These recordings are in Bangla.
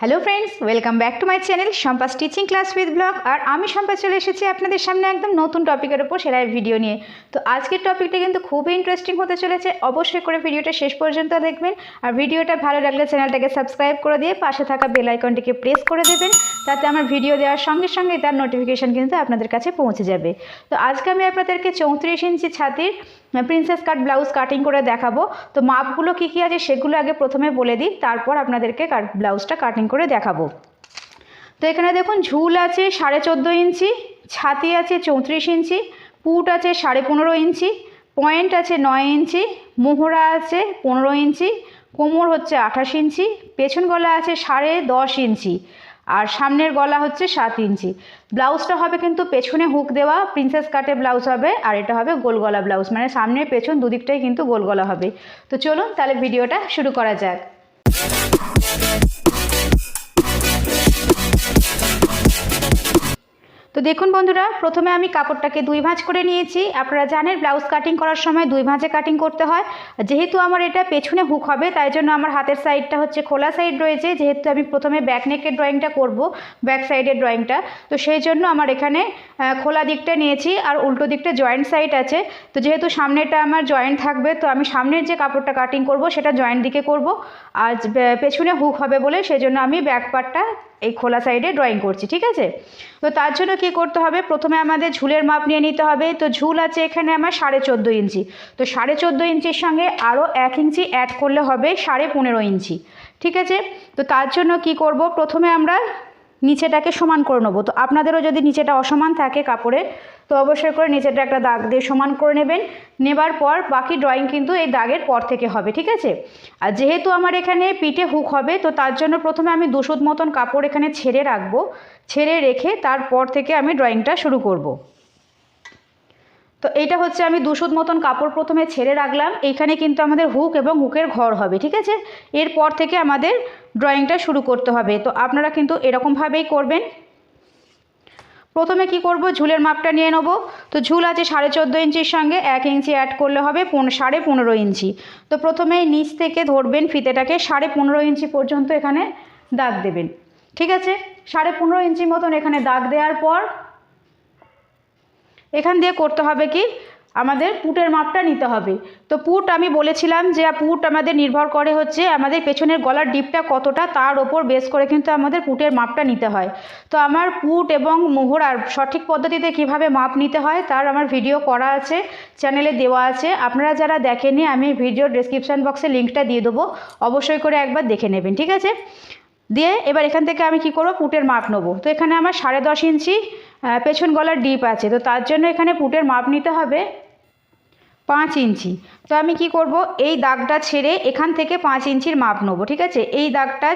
Hello friends welcome back to my channel Shampa stitching class with blog আর আমি শম্পা চলে এসেছি আপনাদের সামনে একদম নতুন টপিকের উপর সেলাইয়ের ভিডিও নিয়ে। তো আজকের টপিকটা কিন্তু খুবই ইন্টারেস্টিং হতে চলেছে, অবশ্যই করে ভিডিওটা শেষ পর্যন্ত দেখবেন। আর ভিডিওটা ভালো লাগলে চ্যানেলটাকে সাবস্ক্রাইব করে দিয়ে পাশে থাকা বেল আইকনটিকে প্রেস করে দেবেন, তাতে আমার ভিডিও দেওয়ার সঙ্গে সঙ্গে তার নোটিফিকেশান কিন্তু আপনাদের কাছে পৌঁছে যাবে। তো আজকে আমি আপনাদেরকে চৌত্রিশ ইঞ্চি ছাতির প্রিন্সেস কাট ব্লাউজ কাটিং করে দেখাবো। তো মাপগুলো কী কী আছে সেগুলো আগে প্রথমে বলে দিই, তারপর আপনাদেরকে ব্লাউজটা কাটিং করে দেখাবো। তো এখানে দেখুন, ঝুল আছে সাড়ে চোদ্দ ইঞ্চি, ছাতি আছে চৌত্রিশ ইঞ্চি, পুট আছে সাড়ে পনেরো ইঞ্চি পয়েন্ট আছে নয় ইঞ্চি, মোহরা আছে পনেরো ইঞ্চি, কোমর হচ্ছে আঠাশ ইঞ্চি, পেছন গলা আছে সাড়ে দশ ইঞ্চি। আর সামনের গলা হচ্ছে সাত ইঞ্চি। ব্লাউজটা হবে কিন্তু পেছনে হুক দেওয়া প্রিন্সেস কাটে ব্লাউজ হবে আর এটা হবে গোল গলা ব্লাউজ। মানে সামনে, পেছন দুদিকটাই কিন্তু গোল গলা হবে। তো চলুন তাহলে ভিডিওটা শুরু করা যাক। তো দেখুন বন্ধুরা, প্রথমে আমি কাপড়টাকে দুই ভাঁজ করে নিয়েছি। আপনারা জানেন, ব্লাউজ কাটিং করার সময় দুই ভাঁজে কাটিং করতে হয়। যেহেতু আমার এটা পেছনে হুক হবে, তাই জন্য আমার হাতের সাইডটা হচ্ছে খোলা সাইড রয়েছে। যেহেতু আমি প্রথমে ব্যাক নেকের ড্রয়িংটা করব ব্যাক সাইডের ড্রয়িংটা তো সেই জন্য আমার এখানে খোলা দিকটা নিয়েছি আর উল্টো দিকটা জয়েন্ট সাইড আছে। তো যেহেতু সামনেটা আমার জয়েন্ট থাকবে, তো আমি সামনের যে কাপড়টা কাটিং করব, সেটা জয়েন্ট দিকে করব। আর পেছনে হুক হবে বলে সেই জন্য আমি ব্যাক পার্টটা এই খোলা সাইডে ড্রয়িং করছি, ঠিক আছে? তো তার জন্য কি করতে হবে? প্রথমে আমাদের ঝুলের মাপ নিয়ে নিতে হবে। তো ঝুল আছে এখানে আমার সাড়ে চোদ্দ ইঞ্চি। তো সাড়ে চোদ্দ ইঞ্চির সঙ্গে আরও এক ইঞ্চি অ্যাড করলে হবে সাড়ে পনেরো ইঞ্চি। ঠিক আছে? তো তার জন্য কি করব? প্রথমে আমরা নিচেটাকে সমান করে নেব। তো আপনাদেরও যদি নিচেটা অসমান থাকে কাপড়ের, তো অবশ্যই করে নিচেটা একটা দাগ দিয়ে সমান করে নেবেন। নেবার পর বাকি ড্রয়িং কিন্তু এই দাগের পর থেকে হবে, ঠিক আছে? আর যেহেতু আমার এখানে পিঠে হুক হবে, তো তার জন্য প্রথমে আমি দুশোর মতন কাপড় এখানে ছেড়ে রাখব। ছেড়ে রেখে তারপর থেকে আমি ড্রয়িংটা শুরু করব। তো এইটা হচ্ছে আমি দুশোর মতন কাপড় প্রথমে ছেড়ে রাখলাম। এইখানে কিন্তু আমাদের হুক এবং হুকের ঘর হবে, ঠিক আছে? এরপর থেকে আমাদের ড্রয়িংটা শুরু করতে হবে। তো আপনারা কিন্তু এরকমভাবেই করবেন। প্রথমে কি করব? ঝুলের মাপটা নিয়ে নেব। তো ঝুল আছে সাড়ে চোদ্দ ইঞ্চির সঙ্গে এক ইঞ্চি অ্যাড করলে হবে সাড়ে পনেরো ইঞ্চি। তো প্রথমেই নিচ থেকে ধরবেন ফিতেটাকে, সাড়ে পনেরো ইঞ্চি পর্যন্ত এখানে দাগ দেবেন। ঠিক আছে? সাড়ে পনেরো ইঞ্চি মতন এখানে দাগ দেওয়ার পর এখান দিয়ে করতে হবে কি? আমাদের পুটের মাপটা নিতে হবে। তো পুট আমি বলেছিলাম যে পুট আমাদের নির্ভর করে হচ্ছে আমাদের পেছনের গলার ডিপটা কতটা, তার ওপর বেস করে কিন্তু আমাদের পুটের মাপটা নিতে হয়। তো আমার পুট এবং মোহরার সঠিক পদ্ধতিতে কীভাবে মাপ নিতে হয়, তার আমার ভিডিও করা আছে, চ্যানেলে দেওয়া আছে। আপনারা যারা দেখেননি, আমি ভিডিও ডেসক্রিপশান বক্সে লিঙ্কটা দিয়ে দেবো। অবশ্যই করে একবার দেখে নেবেন, ঠিক আছে? দিয়ে এবার এখান থেকে আমি কি করব? পুটের মাপ নেব। তো এখানে আমার সাড়ে দশ ইঞ্চি পেছন গলার ডিপ আছে। তো তার জন্য এখানে পুটের মাপ নিতে হবে পাঁচ ইঞ্চি। তো আমি কি করব? এই দাগটা ছেড়ে এখান থেকে পাঁচ ইঞ্চির মাপ নেব, ঠিক আছে? এই দাগটা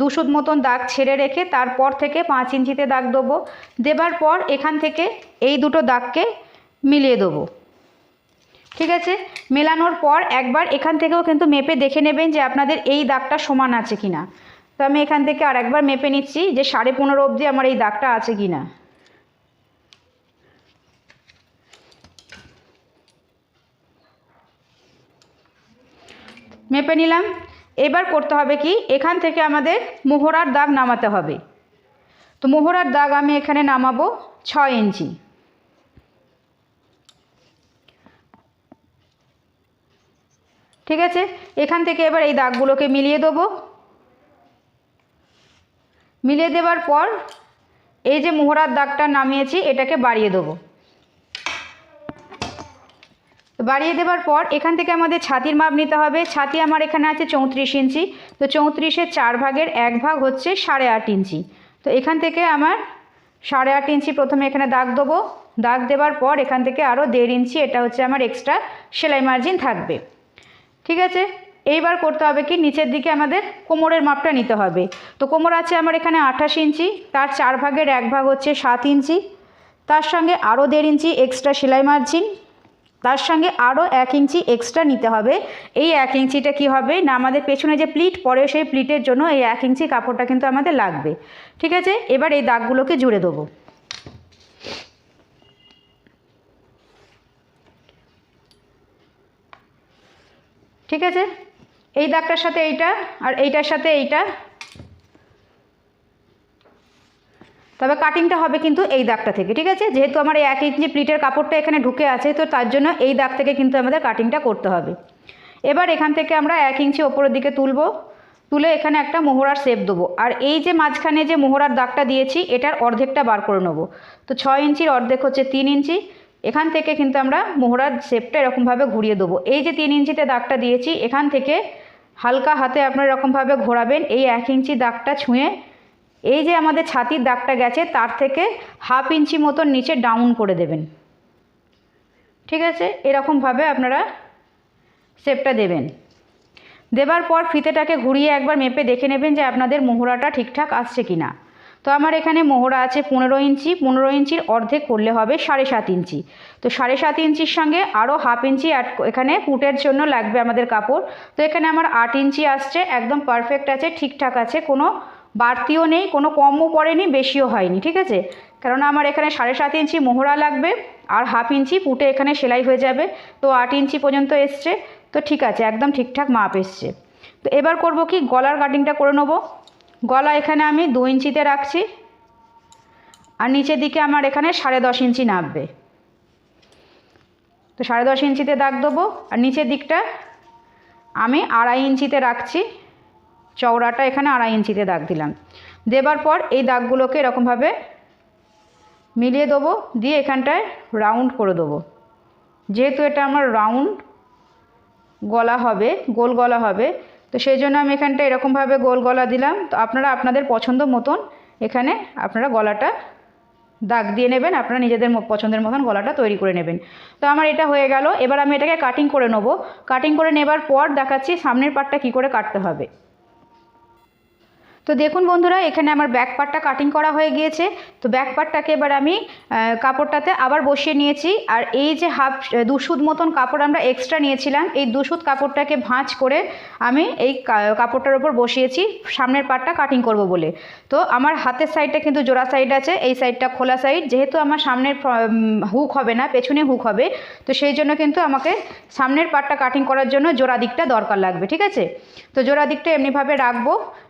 দুশোর মতন দাগ ছেড়ে রেখে তারপর থেকে পাঁচ ইঞ্চিতে দাগ দেবো। দেবার পর এখান থেকে এই দুটো দাগকে মিলিয়ে দেবো। ঠিক আছে? মেলানোর পর একবার এখান থেকেও কিন্তু মেপে দেখে নেবেন যে আপনাদের এই দাগটা সমান আছে কি না তো আমি এখান থেকে আর একবার মেপে নিচ্ছি যে সাড়ে পনেরো অবধি আমার এই দাগটা আছে কি মেপে নিলাম। এবার করতে হবে কি? এখান থেকে আমাদের মোহরার দাগ নামাতে হবে। তো মোহরার দাগ আমি এখানে নামাবো ছয় ইঞ্চি। ঠিক আছে? এখান থেকে এবার এই দাগগুলোকে মিলিয়ে দেবো। মিলিয়ে দেওয়ার পর এই যে মোহরার দাগটা নামিয়েছি, এটাকে বাড়িয়ে দেবো। বাড়িয়ে দেওয়ার পর এখান থেকে আমাদের ছাতির মাপ নিতে হবে। ছাতি আমার এখানে আছে চৌত্রিশ ইঞ্চি। তো চৌত্রিশের চার ভাগের এক ভাগ হচ্ছে সাড়ে আট ইঞ্চি। তো এখান থেকে আমার সাড়ে আট ইঞ্চি প্রথমে এখানে দাগ দেবো। দাগ দেওয়ার পর এখান থেকে আরও দেড় ইঞ্চি, এটা হচ্ছে আমার এক্সট্রা সেলাই মার্জিন থাকবে। ঠিক আছে? এইবার করতে হবে কি? নিচের দিকে আমাদের কোমরের মাপটা নিতে হবে। তো কোমর আছে আমার এখানে আঠাশ ইঞ্চি, তার চার ভাগের এক ভাগ হচ্ছে সাত ইঞ্চি। তার সঙ্গে আরও দেড় ইঞ্চি এক্সট্রা সেলাই মার্জিন তার সঙ্গে আরও এক ইঞ্চি এক্সট্রা নিতে হবে। এই এক ইঞ্চিটা কি হবে? না, আমাদের পেছনে যে প্লিট পরে সেই প্লিটের জন্য এই এক ইঞ্চি কাপড়টা কিন্তু আমাদের লাগবে। ঠিক আছে? এবার এই দাগগুলোকে জুড়ে দেবো। ঠিক আছে? এই দাগটার সাথে এইটা আর এইটার সাথে এইটা তবে কাটিংটা হবে কিন্তু এই দাগটা থেকে, ঠিক আছে? যেহেতু আমার এক ইঞ্চি প্লিটের কাপড়টা এখানে ঢুকে আছে, তো তার জন্য এই দাগ থেকে কিন্তু আমাদের কাটিংটা করতে হবে। এবার এখান থেকে আমরা এক ইঞ্চি ওপরের দিকে তুলব, তুলে এখানে একটা মোহরার শেপ দেবো। আর এই যে মাঝখানে যে মোহরার দাগটা দিয়েছি, এটার অর্ধেকটা বার করে নেব। তো ছয় ইঞ্চির অর্ধেক হচ্ছে তিন ইঞ্চি এখান থেকে কিন্তু আমরা মোহরার শেপটা এরকমভাবে ঘুরিয়ে দেবো। এই যে তিন ইঞ্চিতে দাগটা দিয়েছি, এখান থেকে হালকা হাতে আপনারা এরকমভাবে ঘোরাবেন, এই এক ইঞ্চি দাগটা ছুঁয়ে এই যে আমাদের ছাতির দাগটা গেছে, তার থেকে হাফ ইঞ্চি মতন নিচে ডাউন করে দেবেন। ঠিক আছে? এরকমভাবে আপনারা শেপটা দেবেন। দেবার পর ফিতেটাকে ঘুরিয়ে একবার মেপে দেখে নেবেন যে আপনাদের মোহরাটা ঠিকঠাক আসছে কি না তো আমার এখানে মোহরা আছে পনেরো ইঞ্চি, পনেরো ইঞ্চির অর্ধেক করলে হবে সাড়ে সাত ইঞ্চি। তো সাড়ে সাত ইঞ্চির সঙ্গে আরও হাফ ইঞ্চি অ্যাড এখানে পুটের জন্য লাগবে আমাদের কাপড়। তো এখানে আমার আট ইঞ্চি আসছে, একদম পারফেক্ট আছে, ঠিকঠাক আছে, কোনো বাড়তিও নেই, কোনো কমও পড়েনি, বেশিও হয়নি, ঠিক আছে? কেননা আমার এখানে সাড়ে সাত ইঞ্চি মোহরা লাগবে আর হাফ ইঞ্চি পুটে এখানে সেলাই হয়ে যাবে, তো আট ইঞ্চি পর্যন্ত এসছে, তো ঠিক আছে, একদম ঠিকঠাক মাপ এসছে। তো এবার করব কি, গলার কাটিংটা করে নেব। গলা এখানে আমি দু ইঞ্চিতে রাখছি, আর নিচের দিকে আমার এখানে সাড়ে দশ ইঞ্চি নামবে তো সাড়ে দশ ইঞ্চিতে দাগ দেবো, আর নিচের দিকটা আমি আড়াই ইঞ্চিতে রাখছি। চওড়াটা এখানে আড়াই ইঞ্চিতে দাগ দিলাম। দেবার পর এই দাগগুলোকে এরকমভাবে মিলিয়ে দেবো, দিয়ে এখানটায় রাউন্ড করে দেবো। যেহেতু এটা আমার রাউন্ড গলা হবে, গোল গলা হবে, তো সেই জন্য আমি এখানটা এরকমভাবে গোল গলা দিলাম। তো আপনারা আপনাদের পছন্দ মতন এখানে আপনারা গলাটা দাগ দিয়ে নেবেন, আপনারা নিজেদের পছন্দের মতন গলাটা তৈরি করে নেবেন। তো আমার এটা হয়ে গেল। এবার আমি এটাকে কাটিং করে নেব। কাটিং করে নেবার পর দেখাচ্ছি সামনের পার্টটা কী করে কাটতে হবে। তো দেখুন বন্ধুরা, এখানে আমার ব্যাক পার্টটা কাটিং করা হয়ে গিয়েছে। তো ব্যাক পার্টটাকে এবার আমি কাপড়টাতে আবার বসিয়ে নিয়েছি। আর এই যে হাফ দুশুদ মতন কাপড় আমরা এক্সট্রা নিয়েছিলাম, এই দুশুদ কাপড়টাকে ভাঁজ করে আমি এই কাপড়টার ওপর বসিয়েছি। সামনের পার্টটা কাটিং করব বলে। তো আমার হাতের সাইডটা কিন্তু জোড়া সাইড আছে, এই সাইডটা খোলা সাইড যেহেতু আমার সামনের হুক হবে না, পেছনে হুক হবে, তো সেই জন্য কিন্তু আমাকে সামনের পার্টটা কাটিং করার জন্য জোড়া দিকটা দরকার লাগবে, ঠিক আছে? তো জোড়া দিকটা এমনিভাবে রাখব।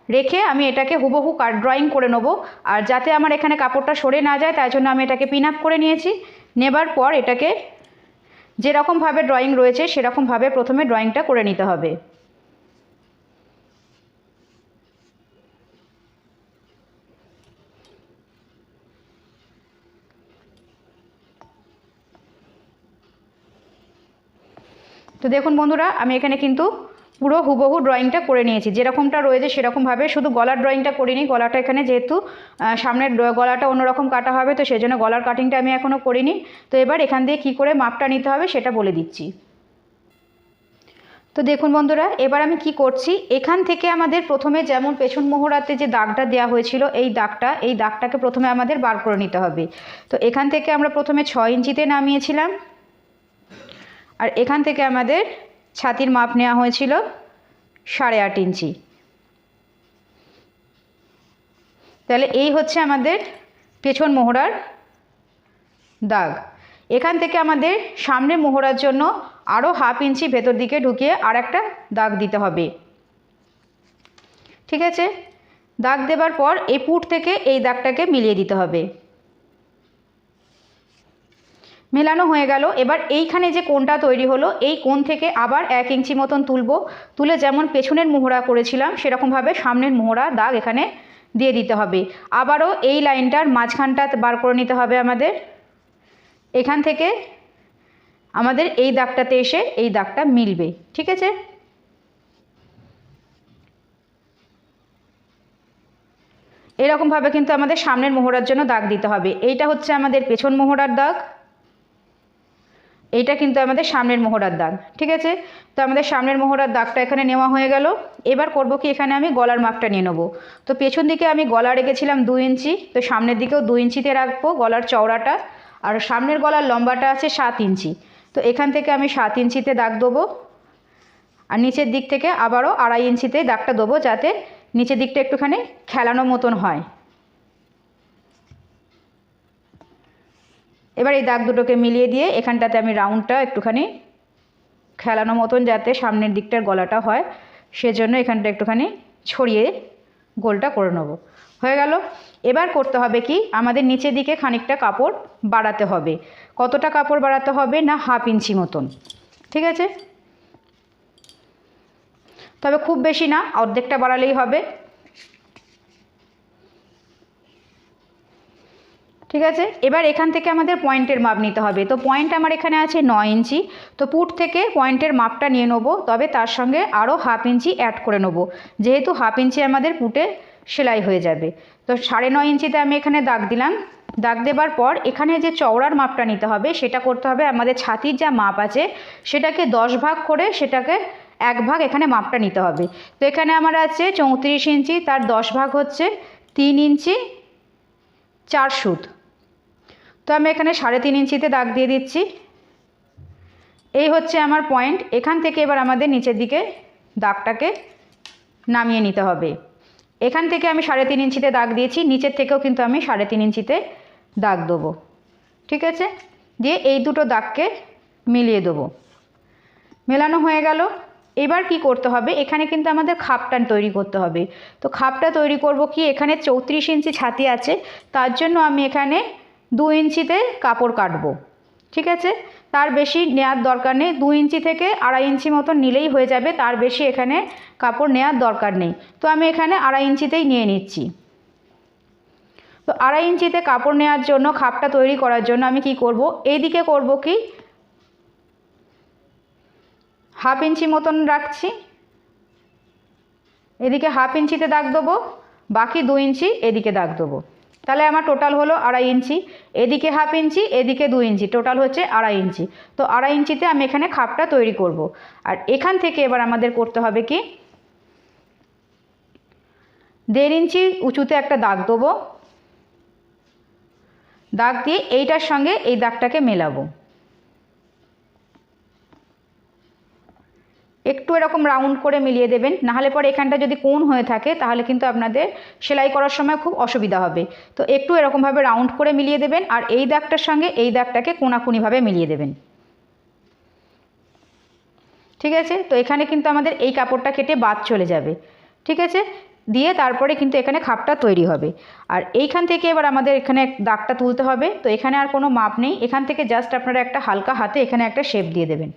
রেখে আমি এটাকে হুবহু ড্রয়িং করে নেব। আর যাতে আমার এখানে কাপড়টা সরে না যায়, তাই জন্য আমি এটাকে পিন আপ করে নিয়েছি। নেবার পর এটাকে যেরকমভাবে ড্রয়িং রয়েছে সেরকমভাবে প্রথমে ড্রয়িংটা করে নিতে হবে। তো দেখুন বন্ধুরা, আমি এখানে কিন্তু পুরো হুবহু ড্রয়িংটা করে নিয়েছি। যেরকমটা রয়েছে সেরকমভাবে শুধু গলার ড্রয়িংটা করিনি, গলাটা এখানে যেহেতু সামনের গলাটা অন্যরকম কাটা হবে, তো সেই জন্য গলার কাটিংটা আমি এখনও করিনি। তো এবার এখান দিয়ে কী করে মাপটা নিতে হবে সেটা বলে দিচ্ছি। তো দেখুন বন্ধুরা, এবার আমি কি করছি? এখান থেকে আমাদের প্রথমে যেমন পেছন মোহরাতে যে দাগটা দেওয়া হয়েছিল, এই দাগটা, এই দাগটাকে প্রথমে আমাদের বার করে নিতে হবে। তো এখান থেকে আমরা প্রথমে ছয় ইঞ্চিতে নামিয়েছিলাম। আর এখান থেকে আমাদের ছাতির মাপ নেওয়া হয়েছিল সাড়ে আট ইঞ্চি। তাহলে এই হচ্ছে আমাদের পেছন মোহরার দাগ। এখান থেকে আমাদের সামনে মোহরার জন্য আরও হাফ ইঞ্চি ভেতর দিকে ঢুকিয়ে আর একটা দাগ দিতে হবে। ঠিক আছে? দাগ দেবার পর এই পুট থেকে এই দাগটাকে মিলিয়ে দিতে হবে। মেলানো হয়ে গেল। এবার এইখানে যে কোণটা তৈরি হলো, এই কোণ থেকে আবার এক ইঞ্চি মতন তুলব। তুলে যেমন পেছনের মোহরা করেছিলাম, সেরকমভাবে সামনের মোহরা দাগ এখানে দিয়ে দিতে হবে। আবারও এই লাইনটার মাঝখানটা বার করে নিতে হবে আমাদের। এখান থেকে আমাদের এই দাগটাতে এসে এই দাগটা মিলবে, ঠিক আছে? এরকমভাবে কিন্তু আমাদের সামনের মোহরার জন্য দাগ দিতে হবে। এইটা হচ্ছে আমাদের পেছন মোহরার দাগ। এইটা কিন্তু আমাদের সামনের মোহরার দাগ, ঠিক আছে? তো আমাদের সামনের মোহরার দাগটা এখানে নেওয়া হয়ে গেল। এবার করব কি, এখানে আমি গলার মাপটা নিয়ে নেব। তো পেছন দিকে আমি গলা রেখেছিলাম দু ইঞ্চি, তো সামনের দিকেও দু ইঞ্চিতে রাখব গলার চওড়াটা। আর সামনের গলার লম্বাটা আছে সাত ইঞ্চি। তো এখান থেকে আমি সাত ইঞ্চিতে দাগ দেবো। আর নিচের দিক থেকে আবারও আড়াই ইঞ্চিতে দাগটা দেবো যাতে নিচের দিকটা একটুখানি খেলানো মতন হয়। এবার এই দাগ দুটোকে মিলিয়ে দিয়ে এখানটাতে আমি রাউন্ডটা একটুখানি খেলানো মতন যাতে সামনের দিকটার গলাটা হয়, সেজন্য এখানটা একটুখানি ছড়িয়ে গোলটা করে নেব। হয়ে গেল। এবার করতে হবে কি? আমাদের নিচের দিকে খানিকটা কাপড় বাড়াতে হবে। কতটা কাপড় বাড়াতে হবে না হাফ ইঞ্চি মতন? ঠিক আছে? তবে খুব বেশি না, অর্ধেকটা বাড়ালেই হবে। ঠিক আছে? এবার এখান থেকে আমাদের পয়েন্টের মাপ নিতে হবে। তো পয়েন্ট আমার এখানে আছে নয় ইঞ্চি। তো পুট থেকে পয়েন্টের মাপটা নিয়ে নেব। তবে তার সঙ্গে আরও হাফ ইঞ্চি অ্যাড করে নেব। যেহেতু হাফ ইঞ্চি আমাদের পুটে সেলাই হয়ে যাবে। তো সাড়ে নয় ইঞ্চিতে আমি এখানে দাগ দিলাম। দাগ দেবার পর এখানে যে চওড়ার মাপটা নিতে হবে, সেটা করতে হবে আমাদের ছাতির যা মাপ আছে, সেটাকে দশ ভাগ করে সেটাকে এক ভাগ এখানে মাপটা নিতে হবে। তো এখানে আমার আছে চৌত্রিশ ইঞ্চি, তার দশ ভাগ হচ্ছে তিন ইঞ্চি চার সুত। তো আমি এখানে সাড়ে তিন ইঞ্চিতে দাগ দিয়ে দিচ্ছি। এই হচ্ছে আমার পয়েন্ট। এখান থেকে এবার আমাদের নিচের দিকে দাগটাকে নামিয়ে নিতে হবে। এখান থেকে আমি সাড়ে তিন ইঞ্চিতে দাগ দিয়েছি। নিচের থেকেও কিন্তু আমি সাড়ে তিন ইঞ্চিতে দাগ দেবো। ঠিক আছে? দিয়ে এই দুটো দাগকে মিলিয়ে দেবো। মেলানো হয়ে গেল। এবার কি করতে হবে? এখানে কিন্তু আমাদের খাপটা তৈরি করতে হবে। তো খাপটা তৈরি করব কি? এখানে চৌত্রিশ ইঞ্চি ছাতি আছে। তার জন্য আমি এখানে দু ইঞ্চিতে কাপড় কাটবো, ঠিক আছে? তার বেশি নেওয়ার দরকার নেই। দু ইঞ্চি থেকে আড়াই ইঞ্চি মতন নিলেই হয়ে যাবে, তার বেশি এখানে কাপড় নেওয়ার দরকার নেই। তো আমি এখানে আড়াই ইঞ্চিতেই নিয়ে নিচ্ছি। তো আড়াই ইঞ্চিতে কাপড় নেওয়ার জন্য, খাপটা তৈরি করার জন্য আমি কি করব? এইদিকে করব কি? হাফ ইঞ্চি মতন রাখছি। এদিকে হাফ ইঞ্চিতে দাগ দেবো, বাকি দু ইঞ্চি এদিকে দাগ দেবো। তাহলে আমার টোটাল হলো আড়াই ইঞ্চি, এদিকে হাফ ইঞ্চি, এদিকে দু ইঞ্চি টোটাল হচ্ছে আড়াই ইঞ্চি। তো আড়াই ইঞ্চিতে আমি এখানে খাপটা তৈরি করব। আর এখান থেকে এবার আমাদের করতে হবে কি? দেড় ইঞ্চি উঁচুতে একটা দাগ দেবো। দাগ দিয়ে এইটার সঙ্গে এই দাগটাকে মেলাবো। একটু এরকম রাউন্ড করে মিলিয়ে দেবেন। নাহলে পরে এখানটা যদি কোন হয়ে থাকে, তাহলে কিন্তু আপনাদের সেলাই করার সময় খুব অসুবিধা হবে। তো একটু এরকমভাবে রাউন্ড করে মিলিয়ে দেবেন আর এই দাগটার সঙ্গে এই দাগটাকে কোনাকুনিভাবে মিলিয়ে দেবেন। ঠিক আছে? তো এখানে কিন্তু আমাদের এই কাপড়টা কেটে বাদ চলে যাবে। ঠিক আছে? দিয়ে তারপরে কিন্তু এখানে খাপটা তৈরি হবে। আর এইখান থেকে এবার আমাদের এখানে দাগটা তুলতে হবে। তো এখানে আর কোনো মাপ নেই। এখান থেকে জাস্ট আপনারা একটা হালকা হাতে এখানে একটা শেপ দিয়ে দেবেন।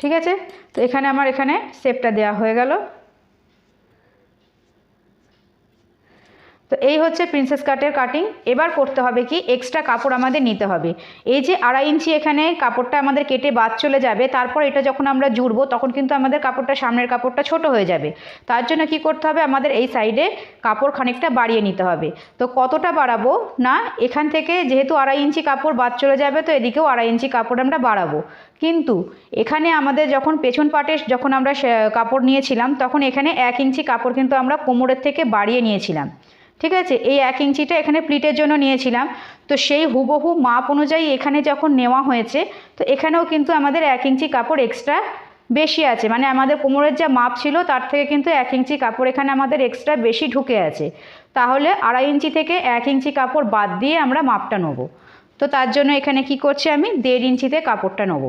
ঠিক আছে? তো এখানে আমার এখানে শেপটা দেওয়া হয়ে গেল। তো এই হচ্ছে প্রিন্সেস কাটের কাটিং এবার করতে হবে কি এক্সট্রা কাপড় আমাদের নিতে হবে। এই যে আড়াই ইঞ্চি এখানে কাপড়টা আমাদের কেটে বাদ চলে যাবে, তারপর এটা যখন আমরা জুড়বো, তখন কিন্তু আমাদের কাপড়টা সামনের কাপড়টা ছোট হয়ে যাবে। তার জন্য কি করতে হবে, আমাদের এই সাইডে কাপড় খানিকটা বাড়িয়ে নিতে হবে। তো কতটা বাড়াবো? না, এখান থেকে যেহেতু আড়াই ইঞ্চি কাপড় বাদ চলে যাবে, তো এদিকেও আড়াই ইঞ্চি কাপড় আমরা বাড়াবো। কিন্তু এখানে আমাদের যখন পেছন পাটে যখন আমরা কাপড় নিয়েছিলাম, তখন এখানে এক ইঞ্চি কাপড় কিন্তু আমরা কোমরের থেকে বাড়িয়ে নিয়েছিলাম। ঠিক আছে? এই এক ইঞ্চিটা এখানে প্লিটের জন্য নিয়েছিলাম। তো সেই হুবহু মাপ অনুযায়ী এখানে যখন নেওয়া হয়েছে, তো এখানেও কিন্তু আমাদের এক ইঞ্চি কাপড় এক্সট্রা বেশি আছে। মানে আমাদের কোমরের যা মাপ ছিল, তার থেকে কিন্তু এক ইঞ্চি কাপড় এখানে আমাদের এক্সট্রা বেশি ঢুকে আছে। তাহলে আড়াই ইঞ্চি থেকে এক ইঞ্চি কাপড় বাদ দিয়ে আমরা মাপটা নেব। তো তার জন্য এখানে কি করছি আমি? দেড় ইঞ্চিতে কাপড়টা নেব।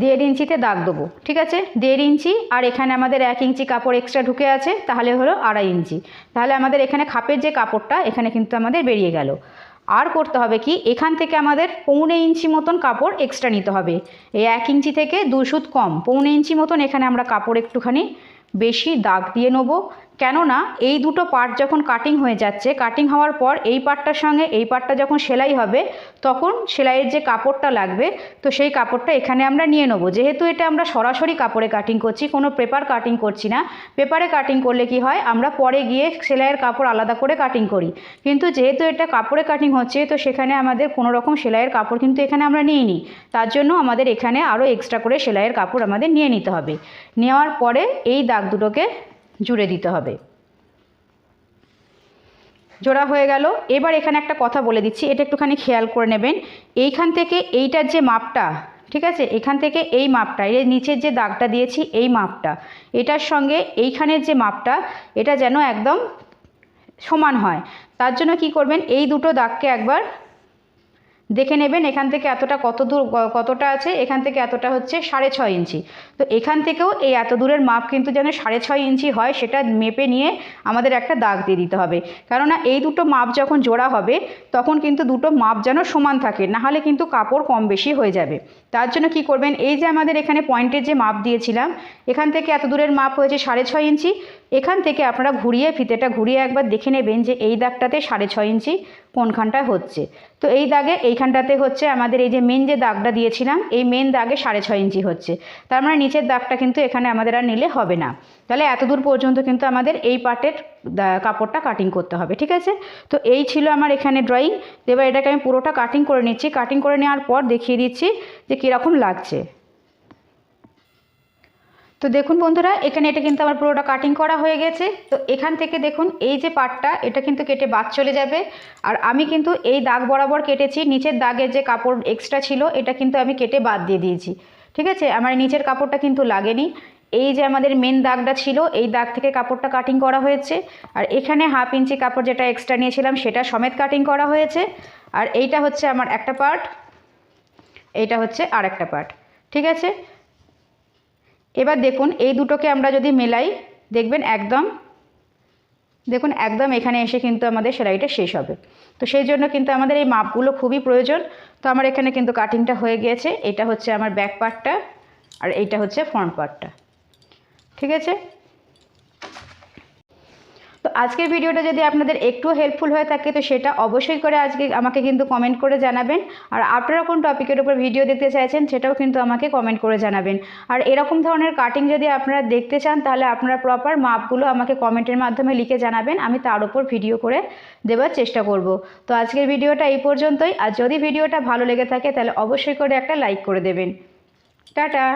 দেড় ইঞ্চিতে দাগ দেবো, ঠিক আছে? দেড় ইঞ্চি, আর এখানে আমাদের এক ইঞ্চি কাপড় এক্সট্রা ঢুকে আছে, তাহলে হলো আড়াই ইঞ্চি। তাহলে আমাদের এখানে খাপের যে কাপড়টা, এখানে কিন্তু আমাদের বেরিয়ে গেল। আর করতে হবে কি, এখান থেকে আমাদের পৌনে ইঞ্চি মতন কাপড় এক্সট্রা নিতে হবে। এই এক ইঞ্চি থেকে দু সুত কম, পৌনে ইঞ্চি মতন এখানে আমরা কাপড় একটুখানি বেশি দাগ দিয়ে নেব। কেননা এই দুটো পার্ট যখন কাটিং হয়ে যাচ্ছে কাটিং হওয়ার পর এই পার্টটার সঙ্গে এই পার্টটা যখন সেলাই হবে, তখন সেলাইয়ের যে কাপড়টা লাগবে, তো সেই কাপড়টা এখানে আমরা নিয়ে নেব। যেহেতু এটা আমরা সরাসরি কাপড়ে কাটিং করছি, কোনো পেপার কাটিং করছি না। পেপারে কাটিং করলে কি হয়, আমরা পরে গিয়ে সেলাইয়ের কাপড় আলাদা করে কাটিং করি। কিন্তু যেহেতু এটা কাপড়ে কাটিং হচ্ছে, তো সেখানে আমাদের কোনো রকম সেলাইয়ের কাপড় কিন্তু এখানে আমরা নিয়ে নিই তার জন্য আমাদের এখানে আরও এক্সট্রা করে সেলাইয়ের কাপড় আমাদের নিয়ে নিতে হবে। নেওয়ার পরে এই দাগ দুটোকে জুড়ে দিতে হবে। জোড়া হয়ে গেল। এবার এখানে একটা কথা বলে দিচ্ছি, এটা একটুখানি খেয়াল করে নেবেন। এইখান থেকে এইটার যে মাপটা, ঠিক আছে? এখান থেকে এই মাপটা এর নিচের যে দাগটা দিয়েছি, এই মাপটা, এটার সঙ্গে এইখানের যে মাপটা, এটা যেন একদম সমান হয়। তার জন্য কি করবেন? এই দুটো দাগকে একবার দেখে নেবেন এখান থেকে এতটা কত দূর কতটা আছে, এখান থেকে এতটা হচ্ছে সাড়ে ছয় ইঞ্চি। তো এখান থেকেও এই এত দূরের মাপ কিন্তু যেন সাড়ে ছয় ইঞ্চি হয়, সেটা মেপে নিয়ে আমাদের একটা দাগ দিয়ে দিতে হবে। কেননা এই দুটো মাপ যখন জোড়া হবে, তখন কিন্তু দুটো মাপ যেন সমান থাকে নাহলে কিন্তু কাপড় কম বেশি হয়ে যাবে। তার জন্য কি করবেন, এই যে আমাদের এখানে পয়েন্টের যে মাপ দিয়েছিলাম, এখান থেকে এত দূরের মাপ হয়েছে সাড়ে ছয় ইঞ্চি। এখান থেকে আপনারা ঘুরিয়ে, ফিতেটা ঘুরিয়ে একবার দেখে নেবেন যে এই দাগটাতে সাড়ে ছয় ইঞ্চি কোনখানটায় হচ্ছে। তো এই দাগে এইখানটাতে হচ্ছে আমাদের এই যে মেন যে দাগটা দিয়েছিলাম, এই মেন দাগে সাড়ে ছয় ইঞ্চি হচ্ছে। তার মানে নিচের দাগটা কিন্তু এখানে আমাদের আর নিলে হবে না। তাহলে এতদূর পর্যন্ত কিন্তু আমাদের এই পার্টের কাপড়টা কাটিং করতে হবে, ঠিক আছে? তো এই ছিল আমার এখানে ড্রয়িং এবার এটাকে আমি পুরোটা কাটিং করে নিচ্ছি। কাটিং করে নেওয়ার পর দেখিয়ে দিচ্ছি যে কীরকম লাগছে। তো দেখুন বন্ধুরা, এখানে এটা কিন্তু আমার পুরোটা কাটিং করা হয়ে গেছে। তো এখান থেকে দেখুন, এই যে পার্টটা এটা কিন্তু কেটে বাদ চলে যাবে। আর আমি কিন্তু এই দাগ বরাবর কেটেছি, নিচের দাগের যে কাপড় এক্সট্রা ছিল, এটা কিন্তু আমি কেটে বাদ দিয়ে দিয়েছি। ঠিক আছে? আমার নিচের কাপড়টা কিন্তু লাগেনি। এই যে আমাদের মেন দাগটা ছিল, এই দাগ থেকে কাপড়টা কাটিং করা হয়েছে। আর এখানে হাফ ইঞ্চি কাপড় যেটা এক্সট্রা নিয়েছিলাম, সেটা সমেত কাটিং করা হয়েছে। আর এইটা হচ্ছে আমার একটা পার্ট এইটা হচ্ছে আর একটা পার্ট ঠিক আছে? এবার দেখুন, এই দুটোকে আমরা যদি মেলাই, দেখবেন একদম, দেখুন একদম এখানে এসে কিন্তু আমাদের সেলাইটা শেষ হবে। তো সেই জন্য কিন্তু আমাদের এই মাপগুলো খুবই প্রয়োজন। তো আমার এখানে কিন্তু কাটিংটা হয়ে গিয়েছে। এটা হচ্ছে আমার ব্যাক পার্টটা আর এইটা হচ্ছে ফ্রন্ট পার্টটা ঠিক আছে? আজকের ভিডিওটা যদি আপনাদের একটু হেল্পফুল হয়ে থাকে, তো সেটা অবশ্যই করে আজকে আমাকে কিন্তু কমেন্ট করে জানাবেন। আর আপনারা কোন টপিকের উপর ভিডিও দেখতে চাইছেন, সেটাও কিন্তু আমাকে কমেন্ট করে জানাবেন। আর এরকম ধরনের কাটিং যদি আপনারা দেখতে চান, তাহলে আপনারা প্রপার মাপগুলো আমাকে কমেন্টের মাধ্যমে লিখে জানাবেন। আমি তার উপর ভিডিও করে দেওয়ার চেষ্টা করব। তো আজকের ভিডিওটা এই পর্যন্তই। আর যদি ভিডিওটা ভালো লেগে থাকে, তাহলে অবশ্যই করে একটা লাইক করে দেবেন। টাটা!